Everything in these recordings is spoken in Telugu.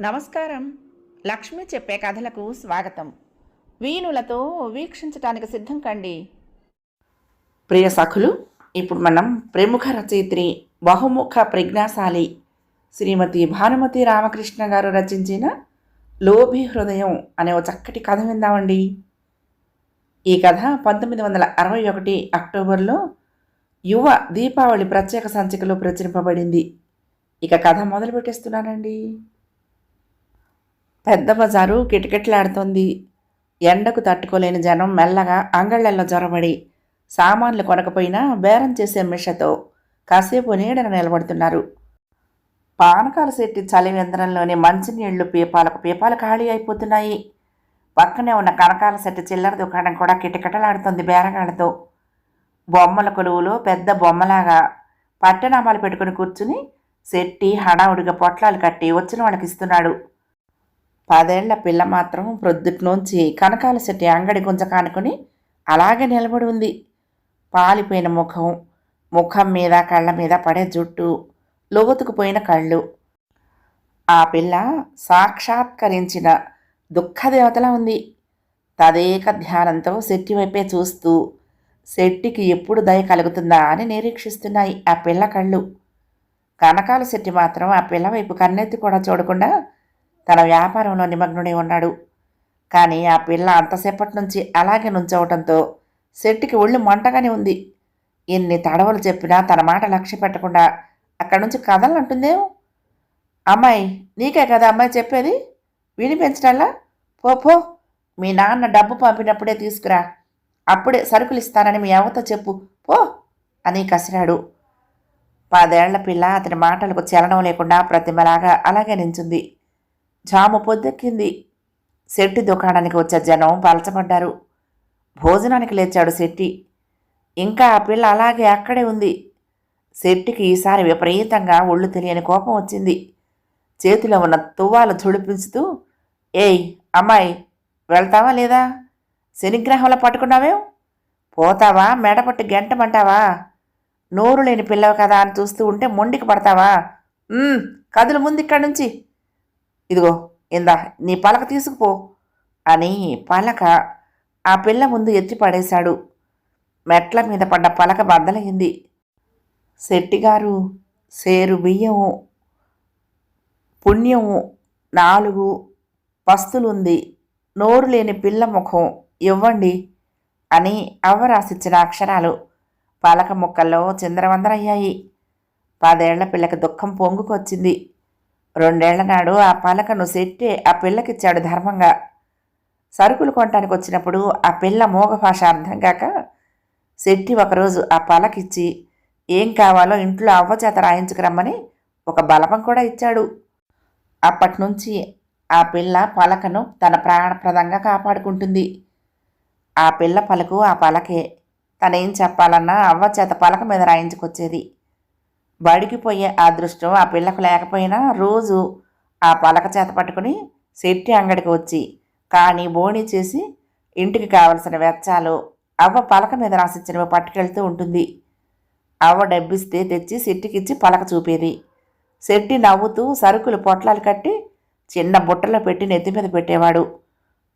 నమస్కారం. లక్ష్మి చెప్పే కథలకు స్వాగతం. వీణులతో వీక్షించటానికి సిద్ధం కండి. ప్రియ సఖులు ఇప్పుడు మనం ప్రముఖ రచయిత్రి బహుముఖ ప్రజ్ఞాశాలి శ్రీమతి భానుమతి రామకృష్ణ గారు రచించిన లోభి హృదయం అనే ఒక చక్కటి కథ విందామండి. ఈ కథ పంతొమ్మిది వందల అరవై ఒకటి అక్టోబర్లో యువ దీపావళి ప్రత్యేక సంచికలో ప్రచురింపబడింది. ఇక కథ మొదలు పెట్టేస్తున్నానండి పెద్ద బజారు కిటకిటలాడుతోంది. ఎండకు తట్టుకోలేని జనం మెల్లగా అంగళ్ళల్లో జొరబడి సామాన్లు కొనకపోయినా బేరం చేసే మిషతో కాసేపు నీడన నిలబడుతున్నారు. పానకాల శెట్టి చలివేంద్రంలోని మంచినీళ్ళు పీపాలకు పీపాలు ఖాళీ అయిపోతున్నాయి. పక్కనే ఉన్న కనకాల శెట్టి చిల్లర దుకాణం కూడా కిటకిటలాడుతుంది బేరగాళ్ళతో. బొమ్మల కొలువులో పెద్ద బొమ్మలాగా పట్టనామాలు పెట్టుకుని కూర్చుని శెట్టి హడావుడిగా పొట్లాలు కట్టి వచ్చిన వాళ్ళకి ఇస్తున్నాడు. పదేళ్ళ పిల్ల మాత్రం ప్రొద్దుట్లోంచి కనకాల శెట్టి అంగడి గుంజ కానుకొని అలాగే నిలబడి ఉంది. పాలిపోయిన ముఖం ముఖం మీద కళ్ళ మీద పడే జుట్టు లోతుకుపోయిన కళ్ళు. ఆ పిల్ల సాక్షాత్కరించిన దుఃఖదేవతలా ఉంది. తదేక ధ్యానంతో శెట్టి వైపే చూస్తూ శెట్టికి ఎప్పుడు దయ కలుగుతుందా అని నిరీక్షిస్తున్నాయి ఆ పిల్ల కళ్ళు. కనకాల శెట్టి మాత్రం ఆ పిల్ల వైపు కన్నెత్తి కూడా చూడకుండా తన వ్యాపారంలో నిమగ్నుడై ఉన్నాడు. కానీ ఆ పిల్ల అంతసేపటి నుంచి అలాగే నుంచవటంతో శెట్టికి ఒళ్ళు మంటగానే ఉంది. ఎన్ని తడవలు చెప్పినా తన మాట లక్ష్య పెట్టకుండా అక్కడి నుంచి కదలంటుందేం అమ్మాయి నీకే కదా అమ్మాయి చెప్పేది? విని పో పో. మీ నాన్న డబ్బు పంపినప్పుడే తీసుకురా. అప్పుడే సరుకులు ఇస్తానని మీ అవ్వతో చెప్పు. పో అని కసిరాడు. పదేళ్ళ పిల్ల అతని మాటలకు చలనం లేకుండా ప్రతిమలాగా అలాగే నించుంది. జాము పొద్దెక్కింది. శెట్టి దుకాణానికి వచ్చే జనం పలచబడ్డారు. భోజనానికి లేచాడు శెట్టి ఇంకా ఆ పిల్ల అలాగే అక్కడే ఉంది. శెట్టికి ఈసారి విపరీతంగా ఒళ్ళు తెలియని కోపం వచ్చింది. చేతిలో ఉన్న తువ్వాలు చుడిపించుతూ ఏయ్ అమ్మాయి వెళ్తావా లేదా? శనిగ్రహంలో పట్టుకున్నావేం? పోతావా? మెడపట్టి గంటమంటావా? నోరు లేని పిల్లవు కదా అని చూస్తూ ఉంటే మొండికి పడతావా? కదులు ముందు ఇక్కడి నుంచి. ఇదిగో ఇందా నీ పలక తీసుకుపో అని పలక ఆ పిల్ల ముందు ఎత్తి పడేశాడు. మెట్ల మీద పడ్డ పలక బద్దలైంది. శెట్టిగారు సేరు బియ్యము పుణ్యము నాలుగు పస్తులుంది. నోరు లేని పిల్ల ముఖం ఇవ్వండి అని అవ్వ రాసిచ్చిన అక్షరాలు పలక ముక్కల్లో చిందరవందరయ్యాయి. పదేళ్ళ పిల్లకి దుఃఖం పొంగుకొచ్చింది. రెండేళ్ళ నాడు ఆ పలకను సెట్టే ఆ పిల్లకిచ్చాడు ధర్మంగా సరుకులు కొనటానికి వచ్చినప్పుడు ఆ పిల్ల మూగ భాష అర్థం కాక శెట్టి ఒకరోజు ఆ పలకిచ్చి ఏం కావాలో ఇంట్లో అవ్వచేత రాయించుకురమ్మని ఒక బలపం కూడా ఇచ్చాడు. అప్పటి నుంచి ఆ పిల్ల పలకను తన ప్రాణప్రదంగా కాపాడుకుంటుంది. ఆ పిల్ల పలుకు ఆ పలకే తనేం చెప్పాలన్నా అవ్వ చేత పలక మీద రాయించుకొచ్చేది. బడికి పోయే అదృష్టం ఆ పిల్లకు లేకపోయినా రోజు ఆ పలక చేత పట్టుకుని శెట్టి అంగడికి వచ్చి కానీ బోణి చేసి ఇంటికి కావలసిన వెచ్చాలు అవ్వ పలక మీద రాసిచ్చినవి పట్టుకెళ్తూ ఉంటుంది. అవ్వ డబ్బిస్తే తెచ్చి శెట్టికిచ్చి పలక చూపేది. శెట్టి నవ్వుతూ సరుకులు పొట్లాలు కట్టి చిన్న బుట్టలో పెట్టి నెత్తి మీద పెట్టేవాడు.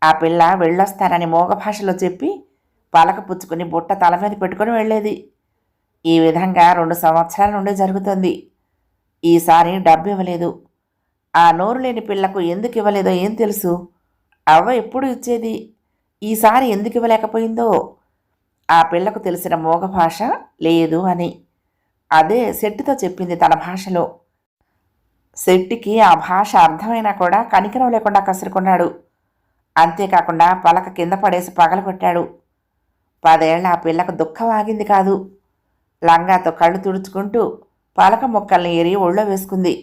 ఆ పిల్ల వెళ్ళొస్తానని మోగ భాషలో చెప్పి పలక పుచ్చుకుని బుట్ట తల మీద పెట్టుకుని వెళ్ళేది. ఈ విధంగా రెండు సంవత్సరాల నుండి జరుగుతుంది. ఈసారి డబ్బు ఇవ్వలేదు. ఆ నోరు లేని పిల్లకు ఎందుకు ఇవ్వలేదో ఏం తెలుసు? అవ్వ ఎప్పుడు ఇచ్చేది? ఈసారి ఎందుకు ఇవ్వలేకపోయిందో? ఆ పిల్లకు తెలిసిన మోగ భాష లేదు అని. అదే శెట్టితో చెప్పింది తన భాషలో. శెట్టికి ఆ భాష అర్థమైనా కూడా కనికరం లేకుండా కసురుకున్నాడు. అంతేకాకుండా పలక కింద పడేసి పగలగొట్టాడు. పదేళ్ళ ఆ పిల్లకు దుఃఖం ఆగింది కాదు. లంగాతో కళ్ళు తుడుచుకుంటూ పలక ముక్కల్ని ఏరి ఒళ్ళో వేసుకుంది.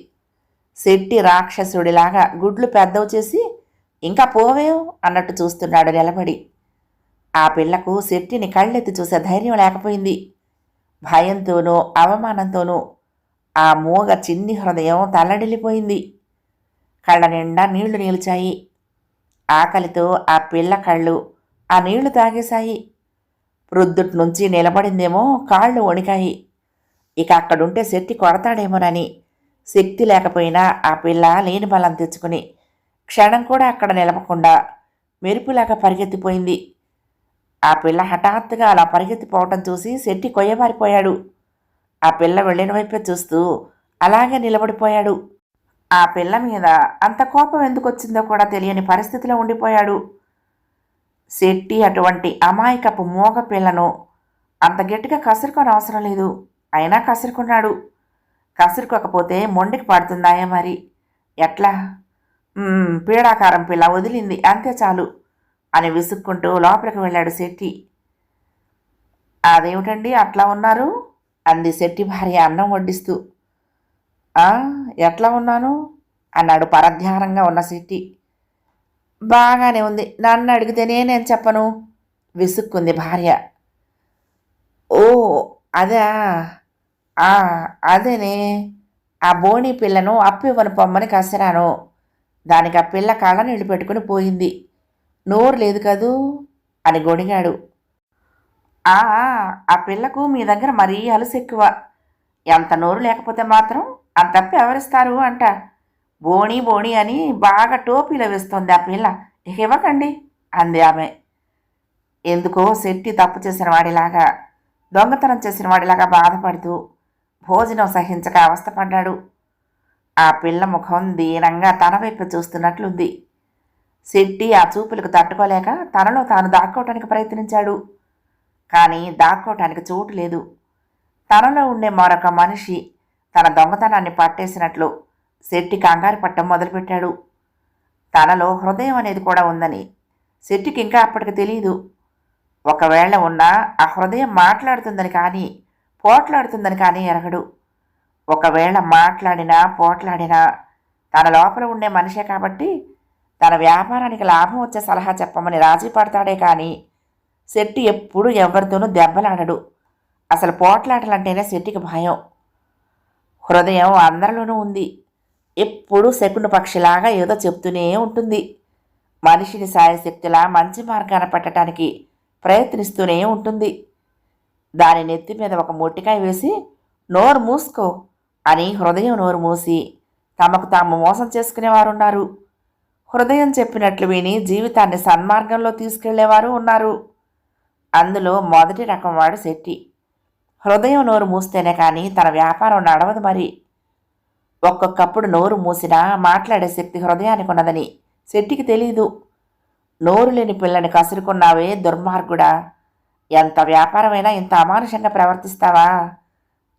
శెట్టి రాక్షసుడిలాగా గుడ్లు పెద్దవి చేసి ఇంకా పోవేం అన్నట్టు చూస్తున్నాడు నిలబడి ఆ పిల్లకు శెట్టిని కళ్ళెత్తి చూసే ధైర్యం లేకపోయింది. భయంతోనూ అవమానంతోనూ ఆ మూగ చిన్ని హృదయం తల్లడిల్లిపోయింది. కళ్ళ నిండా నీళ్ళు నిలిచాయి. ఆకలితో ఆ పిల్ల కళ్ళు ఆ నీళ్ళు తాగేశాయి. ప్రొద్దుటి నుంచి నిలబడిందేమో కాళ్ళు వణికాయి. ఇక అక్కడుంటే శక్తి కొడతాడేమోనని శక్తి లేకపోయినా ఆ పిల్ల లేని బలం తెచ్చుకుని క్షణం కూడా అక్కడ నిలవకుండా మెరుపులాగా పరిగెత్తిపోయింది. ఆ పిల్ల హఠాత్తుగా అలా పరిగెత్తిపోవటం చూసి శెట్టి కొయ్యబారిపోయాడు. ఆ పిల్ల వెళ్ళిన వైపే చూస్తూ అలాగే నిలబడిపోయాడు. ఆ పిల్ల మీద అంత కోపం ఎందుకు వచ్చిందో కూడా తెలియని పరిస్థితిలో ఉండిపోయాడు. శెట్టి అటువంటి అమాయకపు మోగ పిల్లను అంత గట్టిగా కసురుకొని అవసరం లేదు. అయినా కసురుకున్నాడు. కసురుకోకపోతే మొండికి పడుతుందాయే మరి. ఎట్లా? పీడాకారం పిల్ల వదిలింది. అంతే చాలు అని విసుక్కుంటూ లోపలికి వెళ్ళాడు శెట్టి. అదేమిటండి? అట్లా ఉన్నారు? అంది శెట్టి భార్య అన్నం వడ్డిస్తూ. ఎట్లా ఉన్నాను? అన్నాడు పరధ్యానంగా ఉన్న శెట్టి. బాగానే ఉంది. నన్ను అడిగితేనే నేను చెప్పను? విసుక్కుంది భార్య. ఓ అదా? అదేనే. ఆ బోణి పిల్లను అప్పు ఇవ్వను పొమ్మని కసిరాను. దానికి ఆ పిల్ల కళ్ళ నీళ్ళు పెట్టుకుని పోయింది. నోరు లేదు కదూ? అని గొడిగాడు ఆ ఆ పిల్లకు మీ దగ్గర మరీ అలసెక్కువ. ఎంత నోరు లేకపోతే మాత్రం అంత ఎవరిస్తారు అంట. బోణి బోణి అని బాగా టోపీలు వేస్తుంది ఆ పిల్ల. ఇక ఇవ్వకండి అంది ఆమె. ఎందుకో శెట్టి తప్పు చేసిన వాడిలాగా దొంగతనం చేసిన వాడిలాగా బాధపడుతూ భోజనం సహించక అవస్థపడ్డాడు. ఆ పిల్ల ముఖం దీనంగా తన వైపు చూస్తున్నట్లుంది. శెట్టి ఆ చూపులకు తట్టుకోలేక తనలో తాను దాక్కోవటానికి ప్రయత్నించాడు. కానీ దాక్కోవటానికి చోటు లేదు. తనలో ఉండే మరొక మనిషి తన దొంగతనాన్ని పట్టేసినట్లు శెట్టి కంగారు పట్టం మొదలుపెట్టాడు. తనలో హృదయం అనేది కూడా ఉందని. శెట్టికి ఇంకా అప్పటికి తెలియదు ఒకవేళ ఉన్నా ఆ హృదయం మాట్లాడుతుందని కానీ పోట్లాడుతుందని కానీ ఎరగడు. ఒకవేళ మాట్లాడినా పోట్లాడినా తన లోపల ఉండే మనిషే కాబట్టి తన వ్యాపారానికి లాభం వచ్చే సలహా చెప్పమని రాజీ పడతాడే కానీ శెట్టి ఎప్పుడూ ఎవరితోనూ దెబ్బలాడడు. అసలు పోట్లాటలంటేనే శెట్టికి భయం. హృదయం అందరిలోనూ ఉంది. ఎప్పుడూ శకుని పక్షిలాగా ఏదో చెప్తూనే ఉంటుంది. మనిషిని సాయశక్తిలా మంచి మార్గాన పెట్టడానికి ప్రయత్నిస్తూనే ఉంటుంది. దాని నెత్తి మీద ఒక మొట్టికాయ వేసి నోరు మూసుకో అని హృదయం నోరు మూసి తమకు తాము మోసం చేసుకునేవారున్నారు. హృదయం చెప్పినట్లు విని జీవితాన్ని సన్మార్గంలో తీసుకెళ్ళేవారు ఉన్నారు. అందులో మొదటి రకం వాడు శెట్టి. హృదయం నోరు మూస్తేనే కానీ తన వ్యాపారం నడవదు మరి. ఒక్కొక్కప్పుడు నోరు మూసినా మాట్లాడే శక్తి హృదయానికి ఉన్నదని. శెట్టికి తెలీదు. నోరు లేని పిల్లని కసురుకున్నావే దుర్మార్గుడా. ఎంత వ్యాపారమైనా ఇంత అమానుషంగా ప్రవర్తిస్తావా?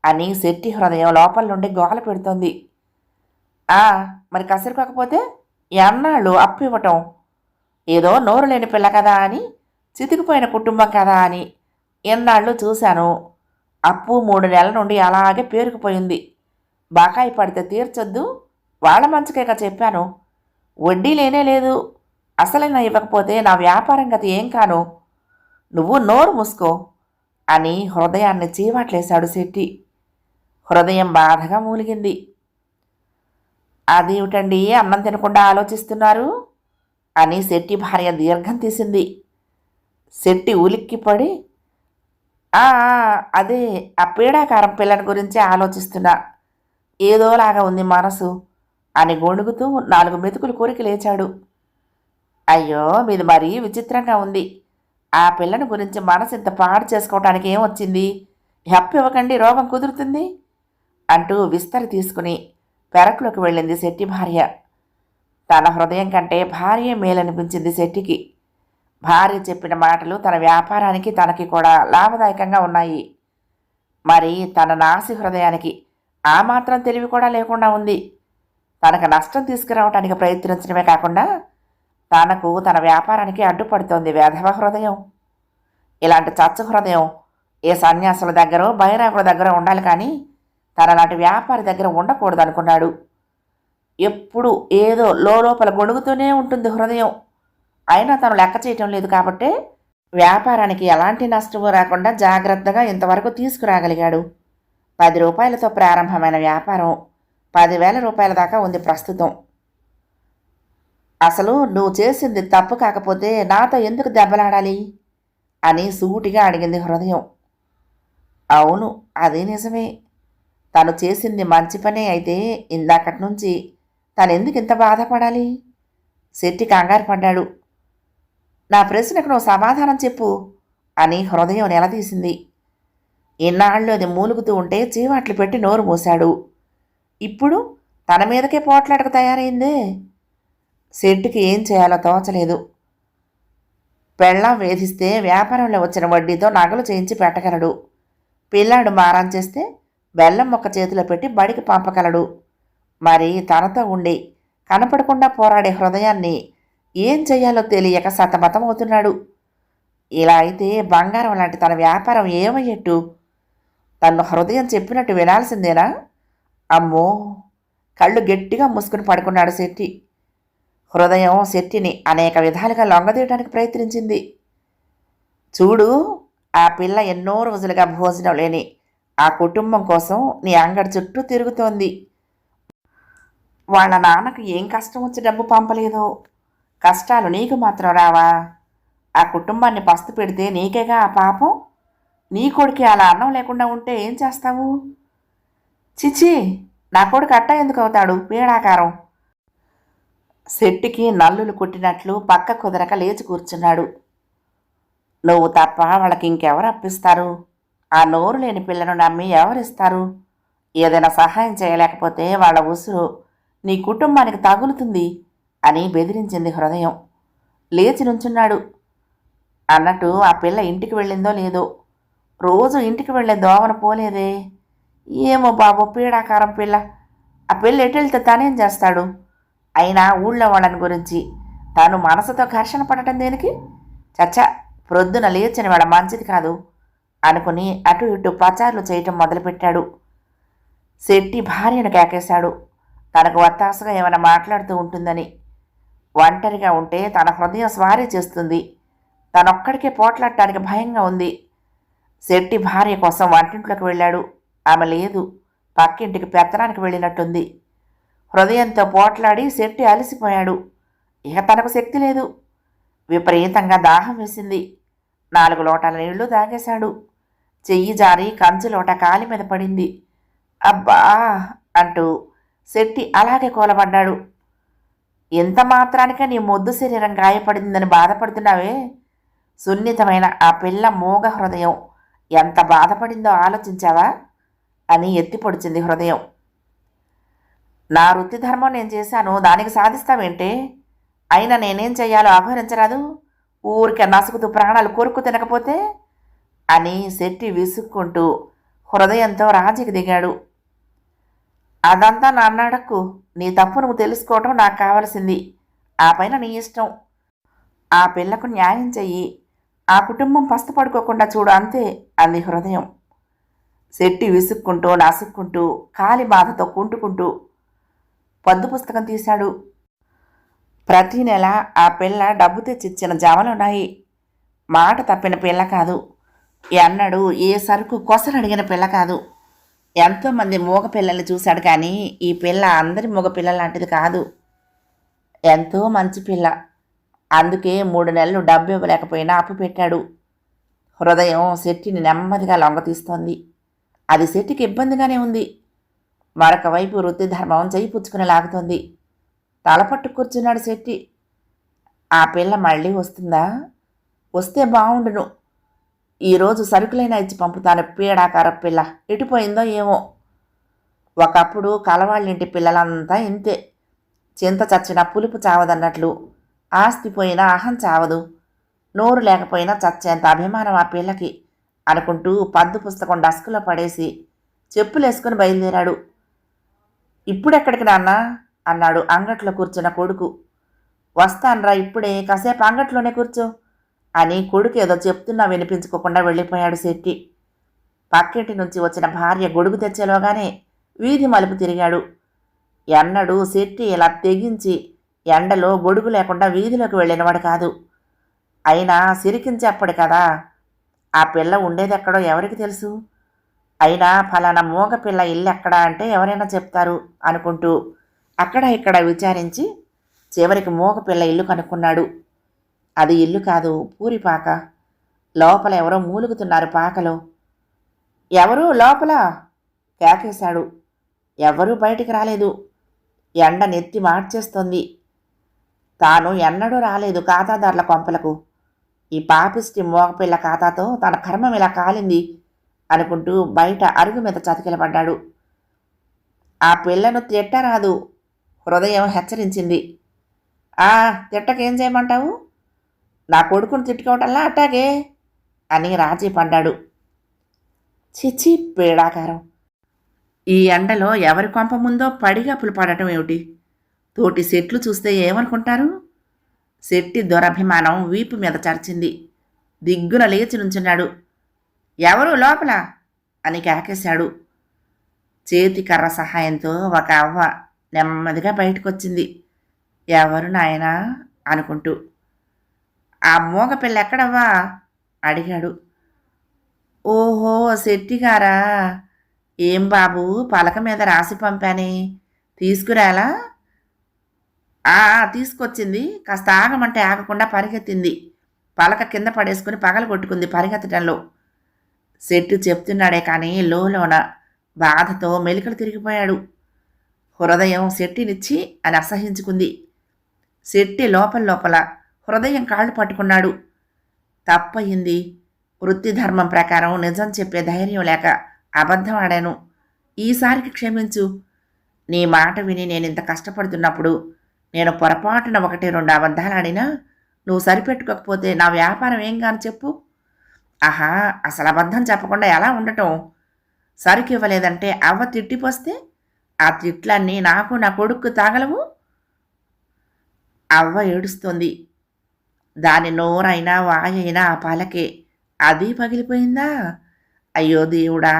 అని శెట్టి హృదయం లోపల నుండి గోల పెడుతోంది. ఆ మరి కసురుకోకపోతే ఎన్నాళ్ళు అప్పు ఇవ్వటం? ఏదో నోరు లేని పిల్ల కదా అని చితికిపోయిన కుటుంబం కదా అని ఎన్నాళ్ళు చూశాను. అప్పు మూడు నెలల నుండి అలాగే పేరుకుపోయింది. బాకాయి పడితే తీర్చొద్దు. వాళ్ళ మంచికేక చెప్పాను. వడ్డీ లేనే లేదు. అసలైనా ఇవ్వకపోతే నా వ్యాపారం గత ఏం కాను? నువ్వు నోరు మూసుకో అని హృదయాన్ని చీవాట్లేశాడు శెట్టి. హృదయం బాధగా మూలిగింది. అదేమిటండి అన్నం తినకుండా ఆలోచిస్తున్నారు? అని శెట్టి భార్య దీర్ఘం తీసింది. శెట్టి ఉలిక్కిపడి అదే ఆ పీడాకారం పిల్లని గురించి ఆలోచిస్తున్నా. ఏదోలాగా ఉంది మనసు అని గొణుగుతూ నాలుగు మెతుకులు కోరిక లేచాడు. అయ్యో మీది మరీ విచిత్రంగా ఉంది. ఆ పిల్లని గురించి మనసు ఇంత పాడు చేసుకోవటానికి ఏమొచ్చింది హెప్ప ఇవ్వకండి రోగం కుదురుతుంది అంటూ విస్తరి తీసుకుని పెరట్లోకి వెళ్ళింది శెట్టి భార్య. తన హృదయం కంటే భార్య మేలనిపించింది శెట్టికి. భార్య చెప్పిన మాటలు తన వ్యాపారానికి తనకి కూడా లాభదాయకంగా ఉన్నాయి. మరి తన నాసి హృదయానికి ఆ మాత్రం తెలివి కూడా లేకుండా ఉంది. తనకు నష్టం తీసుకురావడానికి ప్రయత్నించడమే కాకుండా తనకు తన వ్యాపారానికి అడ్డుపడుతోంది వేధవ హృదయం. ఇలాంటి చచ్చ హృదయం ఏ సన్యాసుల దగ్గర బైరాగుల దగ్గర ఉండాలి కానీ తన లాంటి వ్యాపారి దగ్గర ఉండకూడదు అనుకున్నాడు ఎప్పుడు ఏదో లోపల గొణుగుతూనే ఉంటుంది హృదయం. అయినా తను లెక్క చేయటం లేదు కాబట్టే వ్యాపారానికి ఎలాంటి నష్టము రాకుండా జాగ్రత్తగా ఇంతవరకు తీసుకురాగలిగాడు. పది రూపాయలతో ప్రారంభమైన వ్యాపారం పదివేల రూపాయల దాకా ఉంది ప్రస్తుతం. అసలు నువ్వు చేసింది తప్పు కాకపోతే నాతో ఎందుకు దెబ్బలాడాలి? అని సూటిగా అడిగింది హృదయం. అవును అది నిజమే. తను చేసింది మంచి పనే అయితే ఇందాకటి నుంచి తను ఎందుకు ఇంత బాధపడాలి? శెట్టి కంగారు పడ్డాడు. నా ప్రశ్నకు నువ్వు సమాధానం చెప్పు అని హృదయం నిలదీసింది. ఇన్నాళ్ళు అది మూలుగుతూ ఉంటే చీవాట్లు పెట్టి నోరు మూశాడు. ఇప్పుడు తన మీదకే పోట్లాడక తయారైందే. సెట్టుకి ఏం చేయాలో తోచలేదు. పెళ్ళం వేధిస్తే వ్యాపారంలో వచ్చిన వడ్డీతో నగలు చేయించి పెట్టగలడు. పిల్లాడు మారం చేస్తే బెల్లం మొక్క చేతిలో పెట్టి బడికి పంపగలడు. మరి తనతో ఉండి కనపడకుండా పోరాడే హృదయాన్ని ఏం చేయాలో తెలియక సతమతమవుతున్నాడు. ఇలా అయితే బంగారం లాంటి తన వ్యాపారం ఏమయ్యట్టు? తను హృదయం చెప్పినట్టు వినాల్సిందేనా? అమ్మో! కళ్ళు గట్టిగా మూసుకుని పడుకున్నాడు శెట్టి. హృదయం శెట్టిని అనేక విధాలుగా లొంగదీయడానికి ప్రయత్నించింది. చూడు ఆ పిల్ల ఎన్నో రోజులుగా భోజనం లేని ఆ కుటుంబం కోసం నీ అంగడి చుట్టూ తిరుగుతోంది. వాళ్ళ నాన్నకు ఏం కష్టం వచ్చి డబ్బు పంపలేదో. కష్టాలు నీకు మాత్రం రావా? ఆ కుటుంబాన్ని పస్తు పెడితే నీకేగా ఆ పాపం? నీ కొడుకు అలా అన్నం లేకుండా ఉంటే ఏం చేస్తావు? చిచి నా కొడుకు అట్ట ఎందుకు అవుతాడు? పీడాకారం. శెట్టికి నల్లులు కొట్టినట్లు పక్క కుదరక లేచి కూర్చున్నాడు. నువ్వు తప్ప వాళ్ళకి ఇంకెవరు అప్పిస్తారు? ఆ నోరు లేని పిల్లను నమ్మి ఎవరిస్తారు? ఏదైనా సహాయం చేయలేకపోతే వాళ్ళ ఉసురు నీ కుటుంబానికి తగులుతుంది అని బెదిరించింది హృదయం. లేచి నుంచున్నాడు. అన్నట్టు ఆ పిల్ల ఇంటికి వెళ్ళిందో లేదో రోజు ఇంటికి వెళ్ళే దోమన పోలేదే. ఏమో బాబు పీడాకారం పిల్ల. ఆ పిల్ల ఎటెళ్తే తనేం చేస్తాడు? అయినా ఊళ్ళో వాళ్ళని గురించి తాను మనసుతో ఘర్షణ పడటం దేనికి? చచ్చా ప్రొద్దున లేచని వాడ మంచిది కాదు అనుకుని అటు ఇటు పచారులు చేయటం మొదలుపెట్టాడు. శెట్టి భార్యను కేకేశాడు. తనకు వత్తాసగా ఏమైనా మాట్లాడుతూ ఉంటుందని. ఒంటరిగా ఉంటే తన హృదయం స్వారీ చేస్తుంది. తనొక్కడికే పోట్లాడటానికి భయంగా ఉంది. శెట్టి భార్య కోసం వంటింట్లోకి వెళ్ళాడు. ఆమె లేదు. పక్కింటికి పెత్తనానికి వెళ్ళినట్టుంది. హృదయంతో పోట్లాడి శెట్టి అలసిపోయాడు. ఇక తనకు శక్తి లేదు. విపరీతంగా దాహం వేసింది. నాలుగు లోటాల నీళ్ళు తాగేశాడు. చెయ్యి జారి కంచు లోట కాలి మీద పడింది. అబ్బా! అంటూ శెట్టి అలాగే కూలబడ్డాడు. ఎంత మాత్రానికే నీ మొద్దు శరీరం గాయపడిందని బాధపడుతున్నావే? సున్నితమైన ఆ పిల్ల మూగ హృదయం. ఎంత బాధపడిందో ఆలోచించావా? అని ఎత్తి పొడిచింది హృదయం. నా వృత్తి ధర్మం నేను చేశాను దానికి సాధిస్తావేంటే? అయినా నేనేం చెయ్యాలో ఆహ్వానించరాదు ఊరికే నసుకుతూ ప్రాణాలు కోరుకు తినకపోతే? అని శెట్టి విసుక్కుంటూ హృదయంతో రాజీకి దిగాడు. అదంతా నా అన్నాడక్కు నీ తప్పు నువ్వు తెలుసుకోవటం నాకు కావలసింది. ఆ పైన నీ ఇష్టం. ఆ పిల్లకు న్యాయం చెయ్యి. ఆ కుటుంబం పస్తుపడుకోకుండా చూడు అంతే అంది హృదయం. శెట్టి విసుక్కుంటూ నసుక్కుంటూ కాలి బాధతో కుంటుకుంటూ పద్దు పుస్తకం తీశాడు. ప్రతి నెల ఆ పిల్ల డబ్బు తెచ్చిచ్చిన జామలున్నాయి. మాట తప్పిన పిల్ల కాదు. ఎన్నడూ ఏ సరుకు కొసరడిగిన పిల్ల కాదు. ఎంతోమంది మూగ పిల్లల్ని చూశాడు కానీ ఈ పిల్ల అందరి మూగ పిల్ల లాంటిది కాదు. ఎంతో మంచి పిల్ల. అందుకే మూడు నెలలు డబ్బు ఇవ్వలేకపోయినా అప్పు పెట్టాడు. హృదయం శెట్టిని నెమ్మదిగా లొంగతీస్తోంది. అది శెట్టికి ఇబ్బందిగానే ఉంది. మరొక వైపు వృత్తి ధర్మం చేయి పుచ్చుకుని లాగుతోంది. తలపట్టు కూర్చున్నాడు శెట్టి. ఆ పిల్ల మళ్ళీ వస్తుందా? వస్తే బాగుండును ఈరోజు సరుకులైనా ఇచ్చి పంపుతాను. పీడాకార పిల్ల. ఎటుపోయిందో ఏమో. ఒకప్పుడు కలవాళ్ళింటి పిల్లలంతా ఇంతే. చింత చచ్చిన పులుపు చావదన్నట్లు. ఆస్తి పోయినా అహం చావదు. నోరు లేకపోయినా చచ్చేంత అభిమానం ఆ పిల్లకి అనుకుంటూ పద్దు పుస్తకం డస్కులో పడేసి చెప్పులేసుకుని బయలుదేరాడు. ఇప్పుడెక్కడికి నాన్న? అన్నాడు అంగట్లో కూర్చున్న కొడుకు. వస్తాన్రా ఇప్పుడే కాసేపు అంగట్లోనే కూర్చో అని కొడుకు ఏదో చెప్తున్నా వినిపించుకోకుండా వెళ్ళిపోయాడు శెట్టి. పక్కింటి నుంచి వచ్చిన భార్య గొడుగు తెచ్చేలోగానే వీధి మలుపు తిరిగాడు. ఎన్నడూ శెట్టి ఇలా తెగించి ఎండలో గొడుగు లేకుండా వీధిలోకి వెళ్ళినవాడు కాదు. అయినా సిరికించేప్పడు కదా ఆ పిల్ల ఉండేదెక్కడో ఎవరికి తెలుసు? అయినా ఫలానా మూగ పిల్ల ఇల్లు ఎక్కడా అంటే ఎవరైనా చెప్తారు అనుకుంటూ అక్కడ ఇక్కడ విచారించి చివరికి మూగ పిల్ల ఇల్లు కనుక్కున్నాడు. అది ఇల్లు కాదు పూరిపాక లోపల ఎవరో మూలుగుతున్నారు పాకలో. ఎవరు? లోపల? కేకేశాడు. ఎవరూ బయటికి రాలేదు. ఎండ నెత్తి మార్చేస్తుంది. తాను ఎన్నడూ రాలేదు ఖాతాదారుల కొంపలకు. ఈ పాపిష్టి మోగపిల్ల ఖాతాతో తన కర్మం ఇలా కాలింది అనుకుంటూ బయట అరుగు మీద చతికిలబడ్డాడు ఆ పిల్లను తిట్టరాదు హృదయం హెచ్చరించింది. ఆ తిట్టకేం చేయమంటావు? నా కొడుకును తిట్టుకోవటంలా అట్టాగే అని రాజీ పడ్డాడు చిచి పీడాకారం. ఈ ఎండలో ఎవరి కొంప ముందో పడిగప్పులు పడటం ఏమిటి? తోటి సెట్లు చూస్తే ఏమనుకుంటారు? శెట్టి దురభిమానం వీపు మీద చర్చింది. దిగ్గున లేచి నుంచున్నాడు. ఎవరు లోపల? అని కేకేశాడు. చేతి కర్ర సహాయంతో ఒక అవ్వ నెమ్మదిగా బయటకొచ్చింది. ఎవరు నాయనా? అనుకుంటూ. ఆ మూగ పిల్ల ఎక్కడవ్వా? అడిగాడు. ఓహో శెట్టిగారా? ఏం బాబు పలక మీద రాసి పంపానే. తీసుకురాలా? ఆ తీసుకొచ్చింది. కాస్త ఆగమంటే ఆగకుండా పరిగెత్తింది. పలక కింద పడేసుకుని పగలు కొట్టుకుంది పరిగెత్తడంలో సెట్టు చెప్తున్నాడే కానీ లోలోన బాధతో మెలికలు తిరిగిపోయాడు. హృదయం శెట్టినిచ్చి అని అసహించుకుంది. శెట్టి లోపల లోపల హృదయం కాళ్ళు పట్టుకున్నాడు. తప్పయింది. వృత్తి ధర్మం ప్రకారం నిజం చెప్పే ధైర్యం లేక అబద్ధం ఆడాను ఈసారికి క్షమించు. నీ మాట విని నేను ఇంత కష్టపడుతున్నప్పుడు నేను పొరపాటున ఒకటి రెండు అబద్ధాలు ఆడినా నువ్వు సరిపెట్టుకోకపోతే నా వ్యాపారం ఏం కాని చెప్పు. ఆహా అసలు అబద్ధం చెప్పకుండా ఎలా ఉండటం? సరుకు ఇవ్వలేదంటే అవ్వ తిట్టిపోస్తే ఆ తిట్లన్నీ నాకు నా కొడుకు తాగలవు? అవ్వ ఏడుస్తుంది. దాని నోరైనా వాయైనా ఆ పాలకే. అది పగిలిపోయిందా? అయ్యో దేవుడా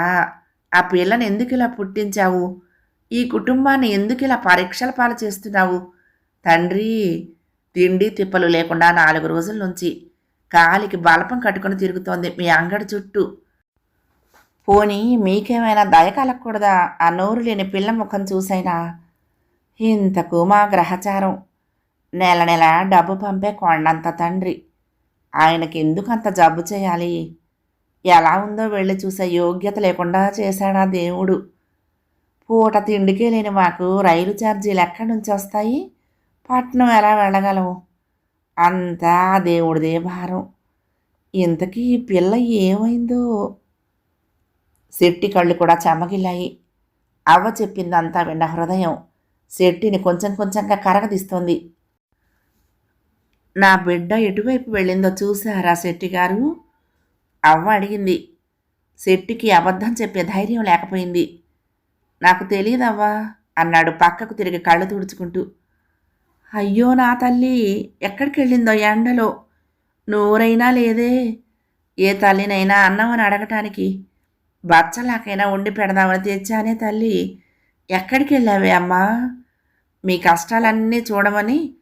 ఆ పిల్లని ఎందుకు ఇలా పుట్టించావు? ఈ కుటుంబాన్ని ఎందుకు ఇలా పరీక్షల పాలు చేస్తున్నావు? తండ్రి తిండి తిప్పలు లేకుండా నాలుగు రోజుల నుంచి కాలికి బలపం కట్టుకొని తిరుగుతోంది మీ అంగడి చుట్టూ. పోనీ మీకేమైనా దయ కలగకూడదా? ఆ నోరు లేని పిల్ల ముఖం చూసైనా. ఇంతకు మా గ్రహచారం. నెల నెల డబ్బు పంపే కొండంత తండ్రి. ఆయనకి ఎందుకు అంత జబ్బు చేయాలి? ఎలా ఉందో వెళ్ళి చూసే యోగ్యత లేకుండా చేశాడా దేవుడు? పూట తిండికే లేని మాకు రైలు ఛార్జీలు ఎక్కడి నుంచి వస్తాయి? పట్నం ఎలా వెళ్ళగలవు? అంతా దేవుడిదే భారం. ఇంతకీ ఈ పిల్ల ఏమైందో? శెట్టి కళ్ళు కూడా చెమ్మగిల్లాయి అవ్వ చెప్పిందంతా విన్న హృదయం శెట్టిని కొంచెం కొంచెంగా కరగదీస్తోంది. నా బిడ్డ ఎటువైపు వెళ్ళిందో చూసారా శెట్టి గారు? అవ్వ అడిగింది. శెట్టికి అబద్ధం చెప్పే ధైర్యం లేకపోయింది. నాకు తెలియదవ్వా అన్నాడు పక్కకు తిరిగి కళ్ళు తుడుచుకుంటూ. అయ్యో నా తల్లి ఎక్కడికి వెళ్ళిందో ఎండలో? నోరైనా లేదే. ఏ తల్లినైనా అన్నం అని అడగటానికి బచ్చలాకైనా ఉండి పెడదామని తెచ్చానే తల్లి. ఎక్కడికి వెళ్ళావే అమ్మా? మీ కష్టాలన్నీ చూడమని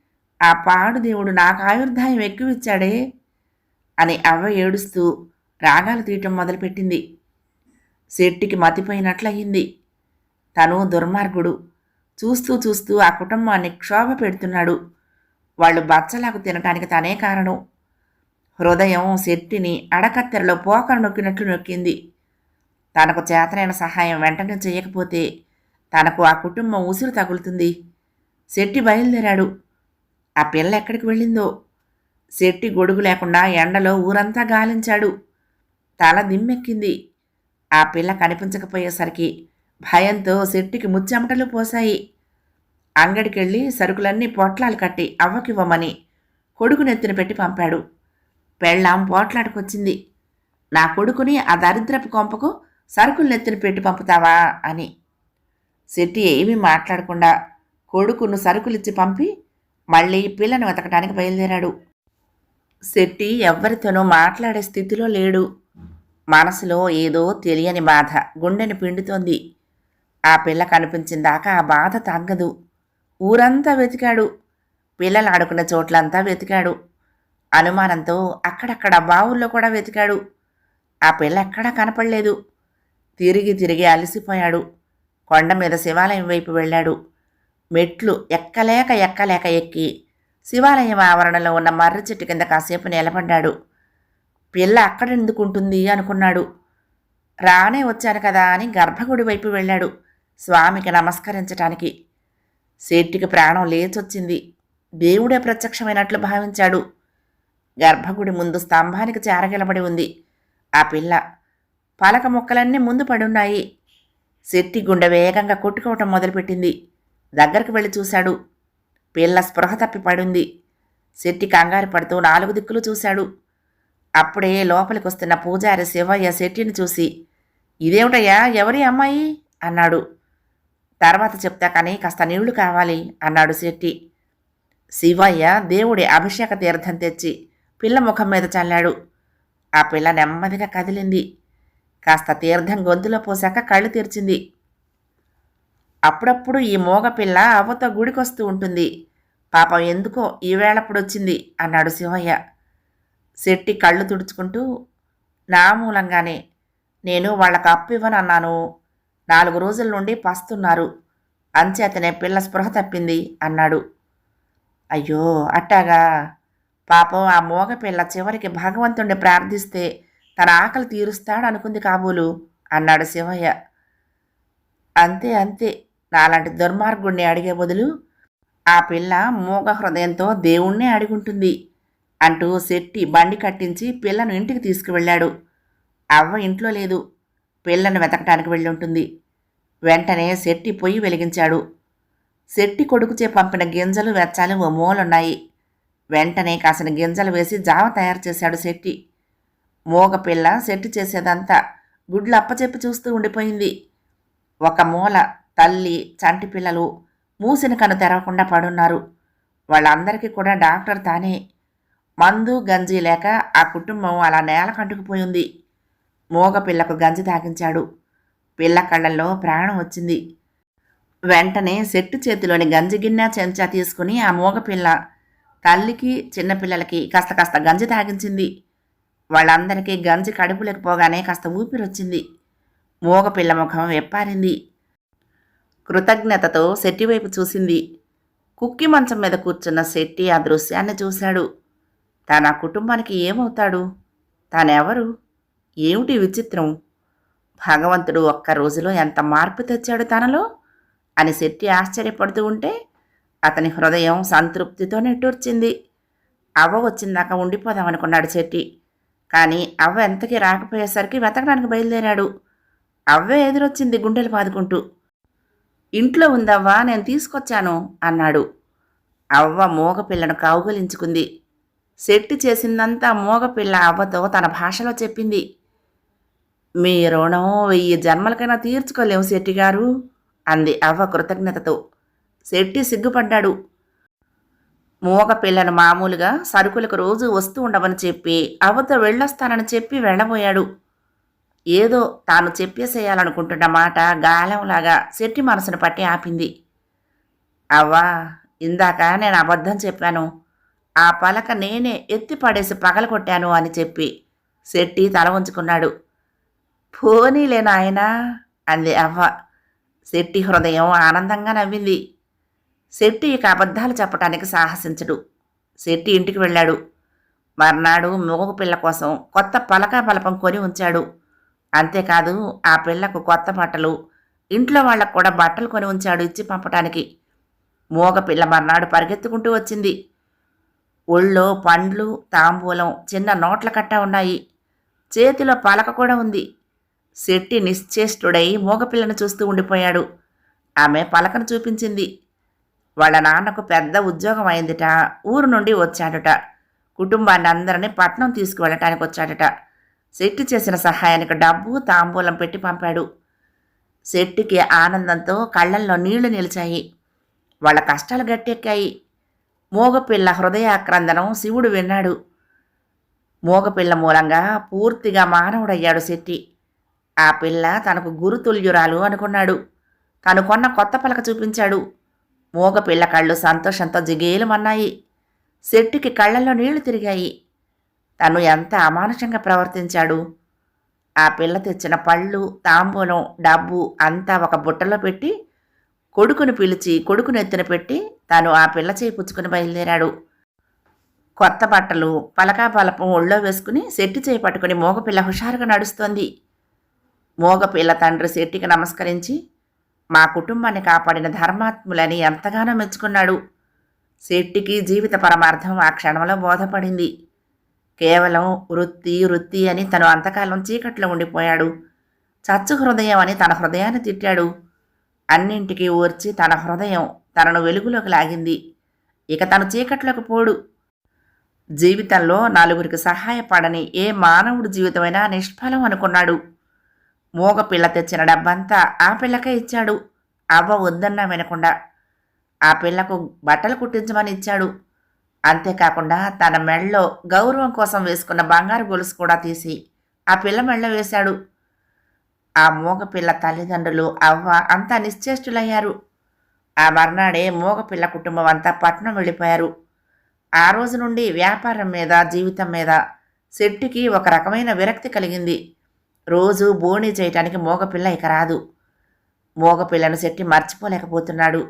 ఆ పాడు దేవుడు నాకు ఆయుర్దాయం ఎక్కువిచ్చాడే అని అవ్వ ఏడుస్తూ రాగాలు తీయటం మొదలుపెట్టింది. శెట్టికి మతిపోయినట్లయింది. తను దుర్మార్గుడు. చూస్తూ చూస్తూ ఆ కుటుంబాన్ని క్షోభ పెడుతున్నాడు. వాళ్ళు బచ్చలాకు తినటానికి తనే కారణం. హృదయం శెట్టిని అడకత్తెరలో పోకరు నొక్కినట్లు నొక్కింది. తనకు చేతనైన సహాయం వెంటనే చేయకపోతే తనకు ఆ కుటుంబం ఉసిరు తగులుతుంది. శెట్టి బయలుదేరాడు. ఆ పిల్ల ఎక్కడికి వెళ్ళిందో? శెట్టి గొడుగు లేకుండా ఎండలో ఊరంతా గాలించాడు. తల దిమ్మెక్కింది. ఆ పిల్ల కనిపించకపోయేసరికి భయంతో శెట్టికి ముచ్చెమటలు పోశాయి. అంగడికెళ్ళి సరుకులన్నీ పొట్లాలు కట్టి అవ్వకివ్వమని కొడుకు నెత్తిన పెట్టి పంపాడు. పెళ్ళాం పోట్లాడుకొచ్చింది నా కొడుకుని ఆ దరిద్రపు కొంపకు సరుకులు నెత్తిన పెట్టి పంపుతావా అని. శెట్టి ఏమీ మాట్లాడకుండా కొడుకును సరుకులిచ్చి పంపి మళ్ళీ పిల్లను వెతకడానికి బయలుదేరాడు. శెట్టి ఎవ్వరితోనూ మాట్లాడే స్థితిలో లేడు. మనసులో ఏదో తెలియని బాధ గుండెని పిండుతోంది. ఆ పిల్ల కనిపించిందాకా ఆ బాధ తగ్గదు. ఊరంతా వెతికాడు. పిల్లలు ఆడుకున్న చోట్లంతా వెతికాడు. అనుమానంతో అక్కడక్కడ బావుల్లో కూడా వెతికాడు. ఆ పిల్ల ఎక్కడా కనపడలేదు. తిరిగి తిరిగి అలసిపోయాడు. కొండ మీద శివాలయం వైపు వెళ్ళాడు. మెట్లు ఎక్కలేక ఎక్కలేక ఎక్కి శివాలయం ఆవరణలో ఉన్న మర్రి చెట్టు కింద కాసేపు నిలబడ్డాడు. పిల్ల అక్కడెందుకుంటుంది అనుకున్నాడు. రానే వచ్చాను కదా అని గర్భగుడి వైపు వెళ్ళాడు. స్వామికి నమస్కరించటానికి. శెట్టికి ప్రాణం లేచొచ్చింది. దేవుడే ప్రత్యక్షమైనట్లు భావించాడు. గర్భగుడి ముందు స్తంభానికి చేరగలబడి ఉంది. ఆ పిల్ల పలక మొక్కలన్నీ ముందు పడున్నాయి. శెట్టి గుండె వేగంగా కొట్టుకోవటం మొదలుపెట్టింది. దగ్గరకు వెళ్ళి చూశాడు. పిల్ల స్పృహ తప్పి పడింది. శెట్టి కంగారు పడుతూ నాలుగు దిక్కులు చూశాడు. అప్పుడే లోపలికి వస్తున్న పూజారి శివయ్య శెట్టిని చూసి ఇదేమిటయ్యా? ఎవరి అమ్మాయి? అన్నాడు. తర్వాత చెప్తా కానీ కాస్త నీళ్ళు కావాలి అన్నాడు శెట్టి. శివయ్య దేవుడి అభిషేక తీర్థం తెచ్చి పిల్ల ముఖం మీద చల్లాడు. ఆ పిల్ల నెమ్మదిగా కదిలింది. కాస్త తీర్థం గొంతులో పోసాక కళ్ళు తెరిచింది. అప్పుడప్పుడు ఈ మోగపిల్ల అవ్వతో గుడికొస్తూ ఉంటుంది. పాపం ఎందుకో ఈవేళప్పుడు వచ్చింది అన్నాడు శివయ్య. శెట్టి కళ్ళు తుడుచుకుంటూ నా మూలంగానే నేను వాళ్ళకు అప్పు ఇవ్వనన్నాను. నాలుగు రోజుల నుండి పస్తున్నారు. అంచేతనే పిల్ల స్పృహ తప్పింది అన్నాడు. అయ్యో అట్టాగా? పాపం ఆ మోగ పిల్ల చివరికి భగవంతుణ్ణి ప్రార్థిస్తే తన ఆకలి తీరుస్తాడు అనుకుంది కాబోలు అన్నాడు శివయ్య. అంతే అంతే నాలాంటి దుర్మార్గుణ్ణి అడిగే బదులు ఆ పిల్ల మూగ హృదయంతో దేవుణ్ణే అడుగుంటుంది అంటూ శెట్టి బండి కట్టించి పిల్లను ఇంటికి తీసుకువెళ్ళాడు. అవ్వ ఇంట్లో లేదు. పిల్లను వెతకటానికి వెళ్ళి ఉంటుంది వెంటనే శెట్టి పొయ్యి వెలిగించాడు. శెట్టి కొడుకుచే పంపిన గింజలు వెచ్చాలు ఓ మూలున్నాయి. వెంటనే కాసిన గింజలు వేసి జావ తయారు చేశాడు శెట్టి. మూగ పిల్ల శెట్టి చేసేదంతా గుడ్లు అప్పచెప్పి చూస్తూ ఉండిపోయింది. ఒక మూల తల్లి చంటి పిల్లలు మూసిన కను తెరవకుండా పడున్నారు. వాళ్ళందరికీ కూడా డాక్టర్ తానే. మందు గంజి లేక ఆ కుటుంబం అలా నేల కంటుకుపోయింది. మోగ పిల్లకు గంజి తాగించాడు. పిల్ల కళ్ళల్లో ప్రాణం వచ్చింది. వెంటనే సెట్టు చేతిలోని గంజి గిన్నె చెంచా తీసుకుని ఆ మూగ పిల్ల తల్లికి చిన్నపిల్లలకి కాస్త కాస్త గంజి తాగించింది. వాళ్ళందరికీ గంజి కడుపులకు పోగానే కాస్త ఊపిరొచ్చింది మూగ పిల్ల ముఖం వెప్పారింది. కృతజ్ఞతతో శెట్టి వైపు చూసింది. కుక్కి మంచం మీద కూర్చున్న శెట్టి ఆ దృశ్యాన్ని చూశాడు. తన కుటుంబానికి ఏమవుతాడు? తానెవరు? ఏమిటి విచిత్రం? భగవంతుడు ఒక్క రోజులో ఎంత మార్పు తెచ్చాడు తనలో? అని శెట్టి ఆశ్చర్యపడుతూ ఉంటే అతని హృదయం సంతృప్తితో నిట్టూర్చింది. అవ్వ వచ్చిందాక ఉండిపోదామనుకున్నాడు శెట్టి. కానీ అవ్వ ఎంతకీ రాకపోయేసరికి వెతకడానికి బయలుదేరాడు. అవ్వే ఎదురొచ్చింది గుండెలు పాదుకుంటూ ఇంట్లో ఉందవ్వా నేను తీసుకొచ్చాను అన్నాడు. అవ్వ మూగపిల్లను కౌగులించుకుంది శెట్టి చేసిందంతా మూగపిల్ల అవ్వతో తన భాషలో చెప్పింది. మీ రుణం వెయ్యి జన్మలకైనా తీర్చుకోలేము శెట్టి గారు అంది అవ్వ కృతజ్ఞతతో. శెట్టి సిగ్గుపడ్డాడు. మూగ పిల్లను మామూలుగా సరుకులకు రోజు వస్తూ ఉండవని చెప్పి అవ్వతో వెళ్ళొస్తానని చెప్పి వెళ్ళబోయాడు. ఏదో తాను చెప్పేసేయాలనుకుంటున్న మాట గాలంలాగా శెట్టి మనసును పట్టి ఆపింది. అవ్వా ఇందాక నేను అబద్ధం చెప్పాను. ఆ పలక నేనే ఎత్తి పడేసి పగలగొట్టాను అని చెప్పి శెట్టి తల ఉంచుకున్నాడు పోనీలే నాయనా అంది అవ్వ. శెట్టి హృదయం ఆనందంగా నవ్వింది. శెట్టి ఇక అబద్ధాలు చెప్పటానికి సాహసించడు. శెట్టి ఇంటికి వెళ్ళాడు. మర్నాడు మూగ పిల్ల కోసం కొత్త పలక పలపం కొని ఉంచాడు. అంతేకాదు ఆ పిల్లకు కొత్త బట్టలు ఇంట్లో వాళ్ళకు కూడా బట్టలు కొని ఉంచాడు ఇచ్చి పంపటానికి. మూగ పిల్ల మర్నాడు పరిగెత్తుకుంటూ వచ్చింది. ఒళ్ళో పండ్లు తాంబూలం చిన్న నోట్ల కట్ట ఉన్నాయి. చేతిలో పలక కూడా ఉంది. శెట్టి నిశ్చేష్టుడై మూగపిల్లను చూస్తూ ఉండిపోయాడు. ఆమె పలకను చూపించింది. వాళ్ళ నాన్నకు పెద్ద ఉద్యోగం అయిందిట ఊరు నుండి వచ్చాడట. కుటుంబాన్ని అందరినీ పట్నం తీసుకువెళ్ళటానికి వచ్చాడట. శెట్టి చేసిన సహాయానికి డబ్బు తాంబూలం పెట్టి పంపాడు. శెట్టికి ఆనందంతో కళ్ళల్లో నీళ్ళు నిలిచాయి. వాళ్ళ కష్టాలు గట్టెక్కాయి. మూగపిల్ల హృదయాక్రందనం శివుడు విన్నాడు. మూగపిల్ల మూలంగా పూర్తిగా మానవుడయ్యాడు శెట్టి. ఆ పిల్ల తనకు గురుతుల్యురాలు అనుకున్నాడు. తను కొన్న కొత్త పలక చూపించాడు. మూగపిల్ల కళ్ళు సంతోషంతో జిగేలుమన్నాయి. శెట్టికి కళ్ళల్లో నీళ్ళు తిరిగాయి. తను ఎంత అమానుషంగా ప్రవర్తించాడు. ఆ పిల్ల తెచ్చిన పళ్ళు తాంబూలం డబ్బు అంతా ఒక బుట్టలో పెట్టి కొడుకును పిలిచి కొడుకును ఎత్తున పెట్టి తాను ఆ పిల్ల చేయి పుచ్చుకుని బయలుదేరాడు. కొత్త బట్టలు పలకాపలపం ఒళ్ళో వేసుకుని సెట్టి చేయి పట్టుకుని మోగపిల్ల హుషారుగా నడుస్తోంది. మోగపిల్ల తండ్రి శెట్టికి నమస్కరించి మా కుటుంబాన్ని కాపాడిన ధర్మాత్ములని ఎంతగానో మెచ్చుకున్నాడు. శెట్టికి జీవిత పరమార్థం ఆ క్షణంలో బోధపడింది. కేవలం వృత్తి వృత్తి అని తను అంతకాలం చీకట్లో ఉండిపోయాడు. చచ్చు హృదయం అని తన హృదయాన్ని తిట్టాడు. అన్నింటికీ ఓర్చి తన హృదయం తనను వెలుగులోకి లాగింది. ఇక తను చీకట్లోకి పోడు. జీవితంలో నలుగురికి సహాయపడని ఏ మానవుడి జీవితమైనా నిష్ఫలం అనుకున్నాడు. మూగ పిల్ల తెచ్చిన డబ్బంతా ఆ పిల్లకే ఇచ్చాడు. అవ్వ వద్దన్నా వినకుండా. ఆ పిల్లకు బట్టలు కుట్టించమని ఇచ్చాడు. అంతేకాకుండా తన మెళ్ళలో గౌరవం కోసం వేసుకున్న బంగారు గొలుసు కూడా తీసి ఆ పిల్ల మెళ్ళ వేశాడు. ఆ మూగ పిల్ల తల్లిదండ్రులు అవ్వ అంతా నిశ్చేష్టులయ్యారు. ఆ మర్నాడే మూగ పిల్ల కుటుంబం అంతా పట్నం వెళ్ళిపోయారు. ఆ రోజు నుండి వ్యాపారం మీద జీవితం మీద శెట్టికి ఒక రకమైన విరక్తి కలిగింది. రోజు బోణీ చేయటానికి మూగపిల్ల ఇక రాదు. మోగపిల్లను శెట్టి మర్చిపోలేకపోతున్నాడు.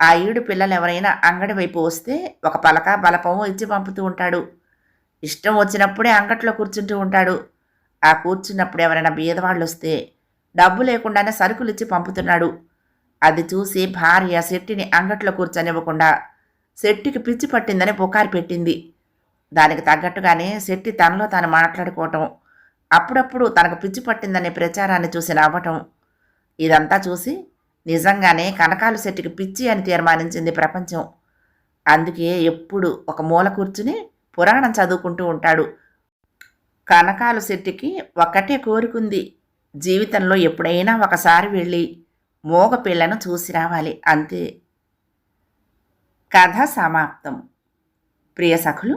ఆ ఈడు పిల్లలు ఎవరైనా అంగడి వైపు వస్తే ఒక పలక బలపము ఇచ్చి పంపుతూ ఉంటాడు. ఇష్టం వచ్చినప్పుడే అంగట్లో కూర్చుంటూ ఉంటాడు. ఆ కూర్చున్నప్పుడు ఎవరైనా బీదవాళ్ళు వస్తే డబ్బు లేకుండానే సరుకులు ఇచ్చి పంపుతున్నాడు. అది చూసి భార్య శెట్టిని అంగట్లో కూర్చొనివ్వకుండా శెట్టికి పిచ్చి పట్టిందని పుకారు పెట్టింది. దానికి తగ్గట్టుగానే శెట్టి తనలో తాను మాట్లాడుకోవటం అప్పుడప్పుడు తనకు పిచ్చి పట్టిందనే ప్రచారాన్ని చూసి నవ్వటం. ఇదంతా చూసి నిజంగానే కనకాలు శెట్టికి పిచ్చి అని తీర్మానించింది ప్రపంచం. అందుకే ఎప్పుడు ఒక మూల కూర్చుని పురాణం చదువుకుంటూ ఉంటాడు. కనకాలు శెట్టికి ఒక్కటే కోరుకుంది. జీవితంలో ఎప్పుడైనా ఒకసారి వెళ్ళి మోగ పిల్లను చూసి రావాలి. అంతే. కథ సమాప్తం. ప్రియ సఖులు